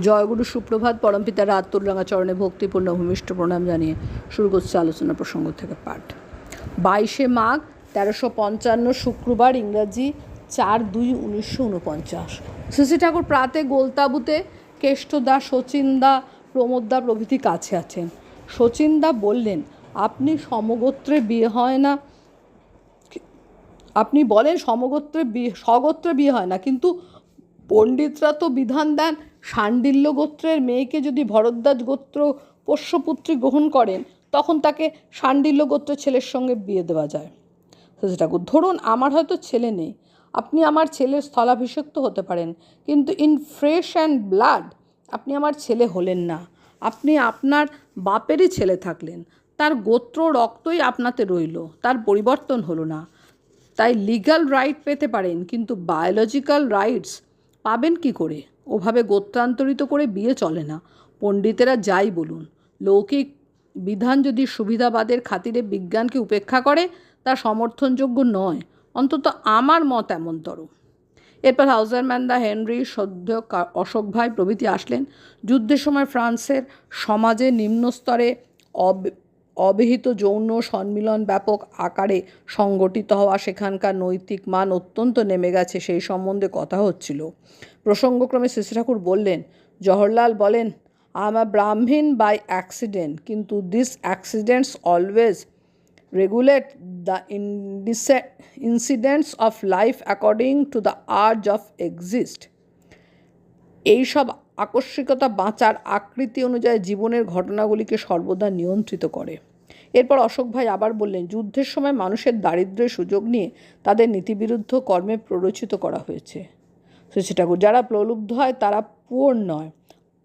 জয়গুরু সুপ্রভাত পরমপিতার আত্মরাঙা চরণে ভক্তিপূর্ণ ভূমিষ্ঠ প্রণাম জানিয়ে শুরু করছে আলোচনা প্রসঙ্গ থেকে পাঠ। বাইশে মাঘ, তেরোশো পঞ্চান্ন, শুক্রবার, ইংরাজি চার দুই উনিশশো উনপঞ্চাশ শ্রী ঠাকুর প্রাতে গোলতাবুতে কেষ্টদা শচীনদা প্রমোদদা প্রভৃতি কাছে আছেন। শচীনদা বললেন, আপনি সমগোত্রে বিয়ে হয় না। আপনি বলেন, সমগোত্রে বিয়ে, স্বগোত্রে বিয়ে হয় না। কিন্তু পণ্ডিতরা তো বিধান দেন শাণ্ডিল্য গোত্রের মেয়েকে যদি ভরদ্বাজ গোত্র পোষ্যপুত্রী গ্রহণ করেন, তখন তাকে শাণ্ডিল্য গোত্রের ছেলের সঙ্গে বিয়ে দেওয়া যায়। শশী ঠাকুর ধরুন আমার হয়তো ছেলে নেই, আপনি আমার ছেলের স্থলাভিষিক্ত হতে পারেন, কিন্তু ইন ফ্রেশ অ্যান্ড ব্লাড আপনি আমার ছেলে হলেন না। আপনি আপনার বাপেরই ছেলে থাকলেন, তার গোত্র রক্তই আপনাতে রইল, তার পরিবর্তন হলো না। তাই লিগ্যাল রাইট পেতে পারেন, কিন্তু বায়োলজিক্যাল রাইটস পাবেন কি করে? ওভাবে গোত্রান্তরিত করে বিয়ে চলে না। পণ্ডিতেরা যাই বলুন, লৌকিক বিধান যদি সুবিধাবাদের খাতিরে বিজ্ঞানকে উপেক্ষা করে, তা সমর্থনযোগ্য নয়। অন্তত আমার মত এমনতর। এরপর হাউজারম্যানদা হেনরি সদ্য অশোক ভাই প্রভৃতি আসলেন। যুদ্ধের সময় ফ্রান্সের সমাজে নিম্নস্তরে অব অবিহিত যৌন সম্মিলন ব্যাপক আকারে সংগঠিত হওয়া সেখানকার নৈতিক মান অত্যন্ত নেমে গেছে সেই সম্বন্ধে কথা হচ্ছিল। প্রসঙ্গক্রমে শ্রী ঠাকুর বললেন, জওহরলাল বলেন I am a Brahmin by accident কিন্তু this accidents always regulate the indece- incidents of life according to the urge of exist. এই সব আকস্মিকতা বাঁচার আকৃতি অনুযায়ী জীবনের ঘটনাগুলিকে সর্বদা নিয়ন্ত্রিত করে। এরপর অশোক ভাই আবার বললেন, যুদ্ধের সময় মানুষের দারিদ্র্যের সুযোগ নিয়ে তাদের নীতিবিরুদ্ধ কর্মে প্ররোচিত করা হয়েছে। শ্রী ঠাকুর যারা প্রলুব্ধ হয় তারা পুয়ার নয়,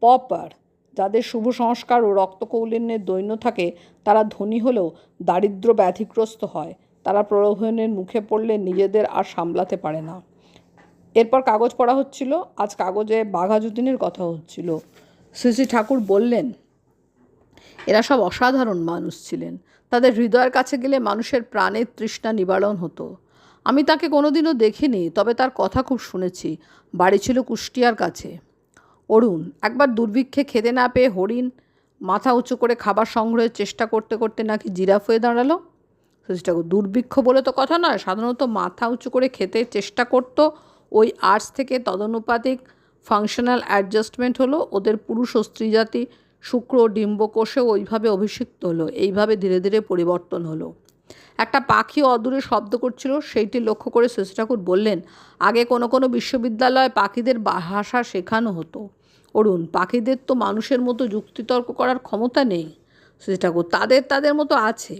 পপার। যাদের শুভ সংস্কার ও রক্তকৌলিন্যের দৈন্য থাকে, তারা ধনী হলেও দারিদ্র ব্যাধিগ্রস্ত হয়। তারা প্রলোভনের মুখে পড়লে নিজেদের আর সামলাতে পারে না। এরপর কাগজ পড়া হচ্ছিল, আজ কাগজে বাঘাযুদ্দিনের কথা হচ্ছিল। শ্রী শ্রী ঠাকুর বললেন, এরা সব অসাধারণ মানুষ ছিলেন। তাদের হৃদয়ের কাছে গেলে মানুষের প্রাণের তৃষ্ণা নিবারণ হতো। আমি তাকে কোনোদিনও দেখিনি, তবে তার কথা খুব শুনেছি। বাড়ি ছিল কুষ্টিয়ার কাছে। অরুণ, একবার দুর্ভিক্ষে খেতে না পেয়ে হরিণ মাথা উঁচু করে খাবার সংগ্রহের চেষ্টা করতে করতে নাকি জিরাফ হয়ে দাঁড়াল? শশী ঠাকুর, দুর্ভিক্ষ বলে তো কথা নয়, সাধারণত মাথা উঁচু করে খেতে চেষ্টা করতো ওই আর্টস থেকে তদনুপাতিক ফাংশনাল অ্যাডজাস্টমেন্ট হলো, ওদের পুরুষ ও স্ত্রী জাতি শুক্র ও ডিম্বকোষেও ওইভাবে অভিষিক্ত হলো, এইভাবে ধীরে ধীরে পরিবর্তন হলো। একটা পাখি অদূরে শব্দ করছিল, সেইটি লক্ষ্য করে শশী ঠাকুর বললেন, আগে কোনো কোনো বিশ্ববিদ্যালয়ে পাখিদের ভাষা শেখানো হতো। অরুণ, পাখিদের তো মানুষের মতো যুক্তিতর্ক করার ক্ষমতা নেই শশী ঠাকুর, তাদের তাদের মতো আছে।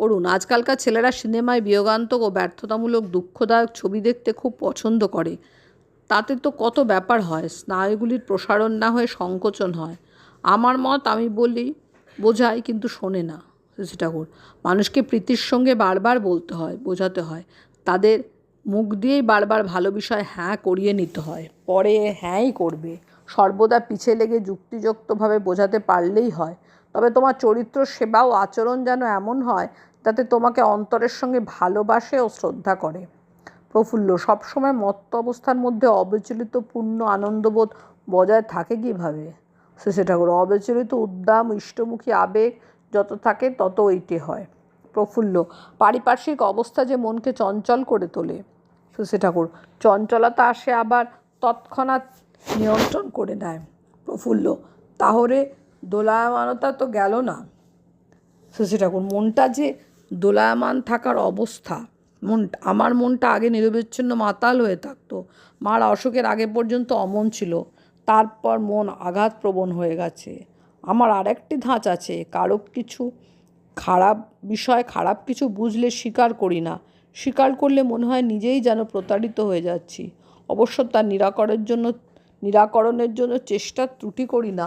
অরুণ আজকালকার ছেলেরা সিনেমায় বিয়োগান্তক ও ব্যর্থতামূলক দুঃখদায়ক ছবি দেখতে খুব পছন্দ করে। তাতে তো কত ব্যাপার হয়, স্নায়ুগুলির প্রসারণ না হয়ে সংকোচন হয়। আমার মত আমি বলি বোঝাই কিন্তু শোনে না, শশী ঠাকুর। মানুষকে প্রীতির সঙ্গে বারবার বলতে হয়, বোঝাতে হয়। তাদের মুখ দিয়েই বারবার ভালো বিষয় হ্যাঁ করিয়ে নিতে হয়, পরে হ্যাঁই করবে। সর্বদা পিছে লেগে যুক্তিযুক্তভাবে বোঝাতে পারলেই হয়। তবে তোমার চরিত্র সেবা ও আচরণ যেন এমন হয় যাতে তোমাকে অন্তরের সঙ্গে ভালোবাসে ও শ্রদ্ধা করে। প্রফুল্ল, সবসময় মত্ত অবস্থার মধ্যে অবিচলিত পূর্ণ আনন্দবোধ বজায় থাকে কীভাবে? শেষে ঠাকুর, অবিচলিত উদ্দাম, ইষ্টমুখী আবেগ যত থাকে তত ওইটি হয়। প্রফুল্ল, পারিপার্শ্বিক অবস্থা যে মনকে চঞ্চল করে তোলে। শেষে ঠাকুর, চঞ্চলতা আসে আবার তৎক্ষণাৎ নিয়ন্ত্রণ করে নেয়। প্রফুল্ল, তাহলে দোলায়মানতা তো গেল না। শশী ঠাকুর, মনটা যে দোলায়মান থাকার অবস্থা, মন, আমার মনটা আগে নিরবিচ্ছিন্ন মাতাল হয়ে থাকতো। মার অসুখের আগে পর্যন্ত অমন ছিল, তারপর মন আঘাত প্রবণ হয়ে গেছে। আমার আরেকটি ধাঁচ আছে কারও কিছু খারাপ বিষয়, খারাপ কিছু বুঝলে স্বীকার করি না। স্বীকার করলে মনে হয় নিজেই যেন প্রতারিত হয়ে যাচ্ছি। অবশ্য তার নিরাকরণের জন্য নিরাকরণের জন্য চেষ্টা ত্রুটি করি না